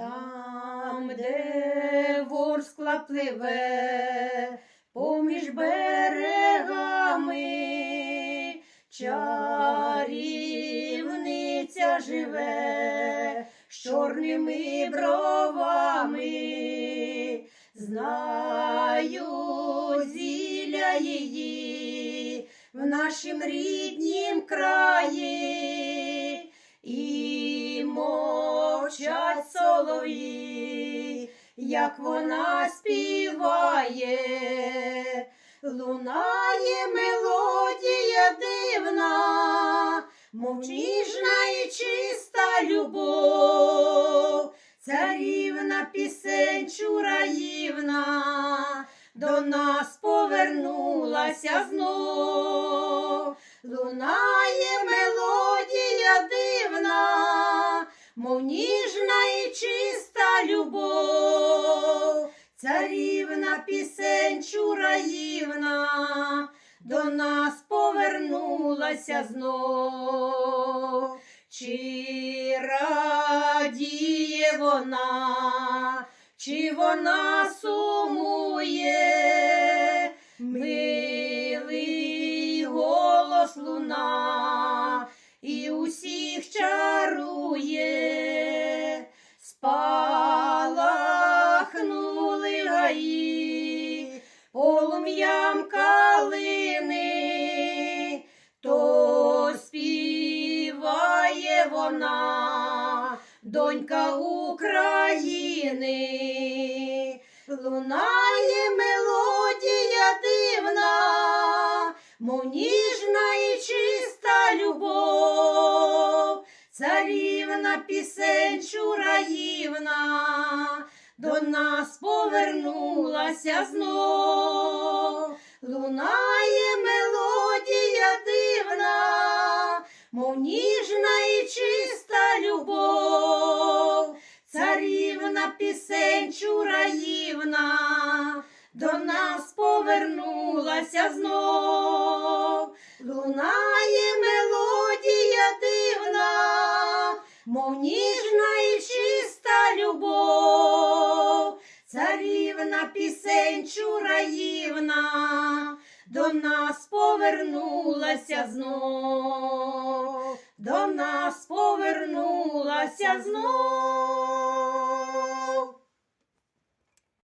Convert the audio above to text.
Там, де ворскла пливе, поміж берегами, чарівниця живе з чорними бровами, знаю зілля її в нашім ріднім краї. І мовчать солов'ї, як вона співає, лунає мелодія дивна, мов ніжна і чиста любов, царівна пісень чураївна, до нас повернулася мов ніжна і чиста любов, царівна пісень чураївна, до нас повернулася знов. Чи радіє вона, чи вона сумує, милий голос луна і усіх чарує, полум'ям калини, то співає вона, донька України, лунає мелодія дивна, мов ніжна і чиста любов, царівна пісень чураївна, до нас повернулася знов, лунає мелодія дивна, мов ніжна і чиста любов, царівна пісень чураївна, до нас повернулася знов, лунає мелодія дивна, мов ніжна царівна пісень чураївна, до нас повернулася знов, до нас повернулася знов.